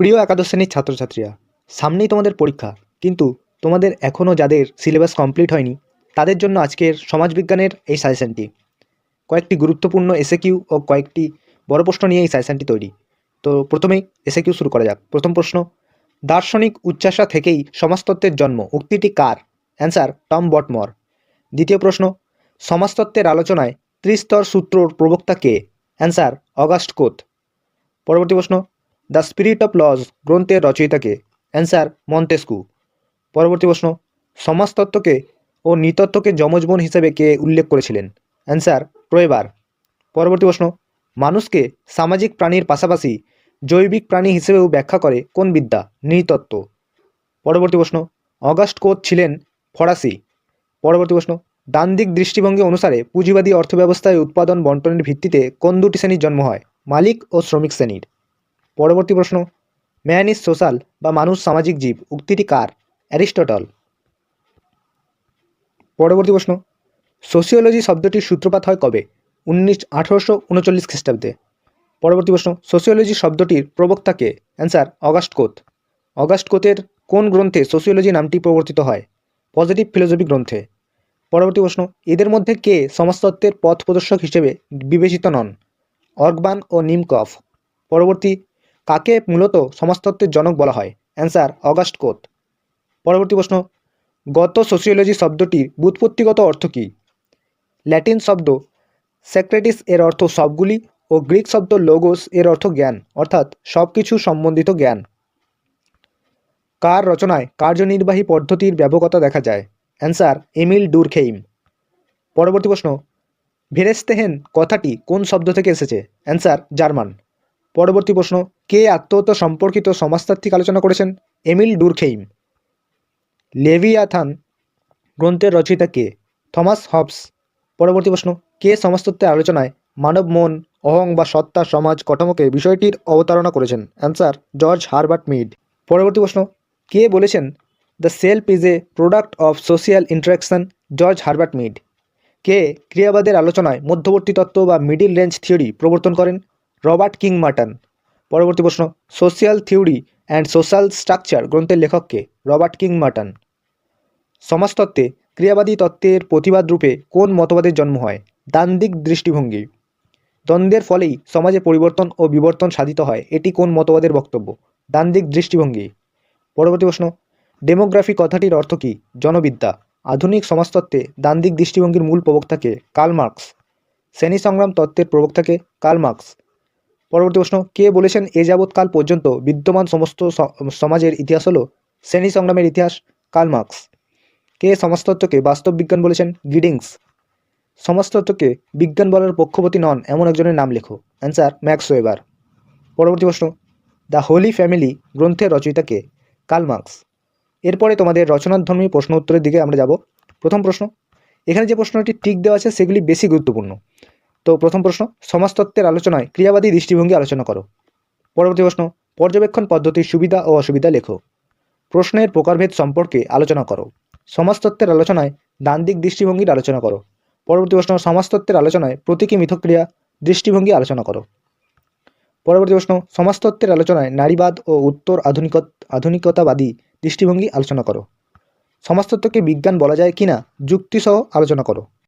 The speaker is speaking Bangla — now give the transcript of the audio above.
প্রিয় একাদশ শ্রেণির ছাত্রছাত্রীরা, সামনেই তোমাদের পরীক্ষা, কিন্তু তোমাদের এখনও যাদের সিলেবাস কমপ্লিট হয়নি, তাদের জন্য আজকের সমাজবিজ্ঞানের এই সাজেশনটি কয়েকটি গুরুত্বপূর্ণ এসএকিউ ও কয়েকটি বড় প্রশ্ন নিয়ে এই সাজেশনটি তৈরি। তো প্রথমেই এসএকিউ শুরু করা যাক। প্রথম প্রশ্ন, দার্শনিক উচ্চাসা থেকেই সমাজতত্ত্বের জন্ম, উক্তিটি কার? অ্যান্সার টম বটমর দ্বিতীয় প্রশ্ন, সমাজতত্ত্বের আলোচনায় ত্রিস্তর সূত্রর প্রবক্তা কে? অ্যান্সার অগাস্ট কোথ পরবর্তী প্রশ্ন দ্য স্পিরিট অফ লজ গ্রন্থের রচয়িতাকে। Answer, Montesquieu. পরবর্তী প্রশ্ন, সমাজতত্ত্বকে ও নৃতত্ত্বকে যমজ বোন হিসেবে কে উল্লেখ করেছিলেন? অ্যান্সার, প্রয়েবার। পরবর্তী প্রশ্ন, মানুষকে সামাজিক প্রাণীর পাশাপাশি জৈবিক প্রাণী হিসেবেও ব্যাখ্যা করে কোন বিদ্যা? নৃতত্ত্ব। পরবর্তী প্রশ্ন, অগাস্ট কোথ ছিলেন ফরাসি? পরবর্তী প্রশ্ন দান্দিক দৃষ্টিভঙ্গি অনুসারে পুঁজিবাদী অর্থব্যবস্থায় উৎপাদন বন্টনের ভিত্তিতে কোন দুটি শ্রেণির জন্ম হয়? মালিক ও শ্রমিক শ্রেণির। পরবর্তী প্রশ্ন, ম্যান ইজ সোশ্যাল বা মানুষ সামাজিক জীব, উক্তিটি কার? অ্যারিস্টটল। পরবর্তী প্রশ্ন সোশিওলজি শব্দটির সূত্রপাত হয় কবে? উনিশ, আঠারোশো উনচল্লিশ খ্রিস্টাব্দে। পরবর্তী প্রশ্ন সোশিওলজি শব্দটির প্রবক্তা কে? অ্যান্সার, অগাস্ট কোথ অগাস্ট কোথের কোন গ্রন্থে সোশিওলজি নামটি প্রবর্তিত হয়? পজিটিভ ফিলোসফি গ্রন্থে। পরবর্তী প্রশ্ন, এদের মধ্যে কে সমাজতত্ত্বের পথ প্রদর্শক হিসেবে বিবেচিত নন? অর্গবান ও নিমকফ পরবর্তী কাকে মূলত সমাজতত্ত্বের জনক বলা হয়? অ্যান্সার অগাস্ট কোথ পরবর্তী প্রশ্ন, গত সোসিওলজি শব্দটির ব্যুৎপত্তিগত অর্থ কী? ল্যাটিন শব্দ সেক্রেটিস এর অর্থ সবগুলি ও গ্রিক শব্দ লোগোস এর অর্থ জ্ঞান, অর্থাৎ সব কিছু সম্বন্ধিত জ্ঞান। কার রচনায় কার্যনির্বাহী পদ্ধতির ব্যাপকতা দেখা যায়? অ্যান্সার এমিল ডুরখেইম পরবর্তী প্রশ্ন ভেরেস্তেহেন কথাটি কোন শব্দ থেকে এসেছে? অ্যান্সার জার্মান পরবর্তী প্রশ্ন, কে আত্মহত্যা সম্পর্কিত সমাজতাত্ত্বিক আলোচনা করেছেন? Emil Durkheim. লেভিয়াথান গ্রন্থের রচয়িতা কে? Thomas Hobbes. পরবর্তী প্রশ্ন, কে সমাজতত্ত্বের আলোচনায় মানব মন, অহং বা সত্তা, সমাজ কাঠামোকে বিষয়টির অবতারণা করেছেন? Answer, George Herbert Mead. পরবর্তী প্রশ্ন, কে বলেছেন, the self is a product of social interaction George Herbert Mead. কে ক্রিয়াবাদের আলোচনায় মধ্যবর্তী তত্ত্ব বা মিডিল রেঞ্জ থিওরি প্রবর্তন করেন? রবার্ট কিং মার্টন পরবর্তী প্রশ্ন social theory and social structure গ্রন্থের লেখককে রবার্ট কিং মার্টন সমাজতত্ত্বে ক্রিয়াবাদী তত্ত্বের প্রতিবাদ রূপে কোন মতবাদের জন্ম হয়? দান্দিক দৃষ্টিভঙ্গি। দ্বন্দ্বের ফলেই সমাজে পরিবর্তন ও বিবর্তন সাধিত হয়, এটি কোন মতবাদের বক্তব্য? দান্দিক দৃষ্টিভঙ্গি। পরবর্তী প্রশ্ন, ডেমোগ্রাফি কথাটির অর্থ কী? জনবিদ্যা। আধুনিক সমাজতত্ত্বে দান্দিক দৃষ্টিভঙ্গির মূল প্রবক্তাকে কার্ল মার্কস। শ্রেণি সংগ্রাম তত্ত্বের প্রবক্তাকে কার্ল মার্কস। পরবর্তী প্রশ্ন, কে বলেছেন এ যাবৎকাল পর্যন্ত বিদ্যমান সমস্ত সমাজের ইতিহাস হলো শ্রেণি সংগ্রামের ইতিহাস? Karl Marx. কে সমাজতত্ত্বকে বাস্তব বিজ্ঞান বলেছেন? গিডিংস। সমাজতত্ত্বকে বিজ্ঞান বলার পক্ষপাতী নন, এমন একজনের নাম লেখো। Answer, Max Weber. পরবর্তী প্রশ্ন, দ্য হোলি ফ্যামিলি গ্রন্থের কার্ল মার্কস। এরপরে তোমাদের রচনাধর্মী প্রশ্ন উত্তরের দিকে আমরা যাব। প্রথম প্রশ্ন, এখানে যে প্রশ্নটি টিক দেওয়া আছে সেগুলি বেশি গুরুত্বপূর্ণ। তো প্রথম প্রশ্ন, সমাজতত্ত্বের আলোচনায় ক্রিয়াবাদী দৃষ্টিভঙ্গি আলোচনা করো। পরবর্তী প্রশ্ন, পর্যবেক্ষণ পদ্ধতির সুবিধা ও অসুবিধা লেখো। প্রশ্নের প্রকারভেদ সম্পর্কে আলোচনা করো। সমাজতত্ত্বের আলোচনায় দান্দিক দৃষ্টিভঙ্গির আলোচনা করো। পরবর্তী প্রশ্ন, সমাজতত্ত্বের আলোচনায় প্রতীকী মিথক্রিয়া দৃষ্টিভঙ্গি আলোচনা করো। পরবর্তী প্রশ্ন, সমাজতত্ত্বের আলোচনায় নারীবাদ ও উত্তর আধুনিক আধুনিকতাবাদী দৃষ্টিভঙ্গি আলোচনা করো। সমাজতত্ত্বকে বিজ্ঞান বলা যায় কিনা যুক্তিসহ আলোচনা করো।